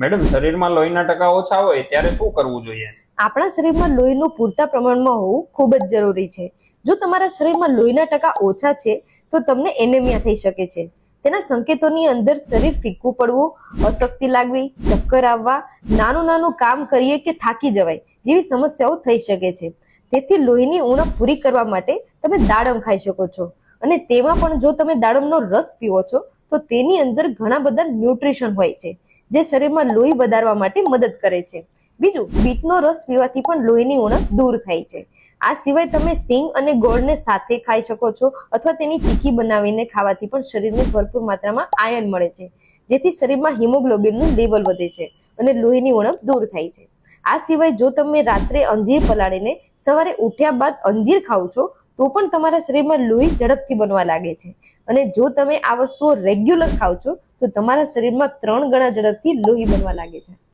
Madam, શરીરમાં લોહીના ટકા ઓછા હોય ત્યારે શું કરવું જોઈએ? આપણા શરીરમાં લોહીનું પૂરતા પ્રમાણમાં હોવું ખૂબ જ જરૂરી છે. જો તમારા શરીરમાં લોહીના ટકા ઓછા છે, તો તમને એનેમિયા થઈ શકે છે. તેના સંકેતોની અંદર શરીર ફીકું પડવું, અશક્તિ લાગવી ચક્કર આવવા, નાનું નાનું કામ કરીએ કે થાકી જવાય જેવી સમસ્યાઓ થઈ શકે છે. તેથી લોહીની ઉણપ પૂરી કરવા માટે તમે દાડમ ખાઈ શકો છો. અને તેમાં પણ જો તમે દાડમનો રસ પીવો છો, તો તેની અંદર ઘણા બધા ન્યુટ્રિશન હોય છે. જે શરીરમાં લોહી વધારવા માટે મદદ કરે છે. બીજું, બીટનો રસ પીવાથી પણ લોહીની ઉણપ દૂર થાય છે. આ સિવાય તમે સિંગ અને ગોળને સાથે ખાઈ શકો છો અથવા તેની ચીકી બનાવીને ખાવાથી પણ શરીરને ભરપૂર માત્રામાં આયન મળે છે. જેથી શરીરમાં હિમોગ્લોબિનનું લેવલ વધે છે અને લોહીની ઉણપ દૂર થાય છે. આ સિવાય જો તમે રાત્રે અંજીર પલાળીને સવારે ઉઠ્યા બાદ અંજીર ખાવ છો, તો પણ તમારા શરીરમાં લોહી ઝડપથી બનવા લાગે છે. અને જો તમે આ વસ્તુઓ રેગ્યુલર ખાવ છો તો તમારા શરીરમાં ત્રણ ગણા ઝડપથી લોહી બનવા લાગે છે.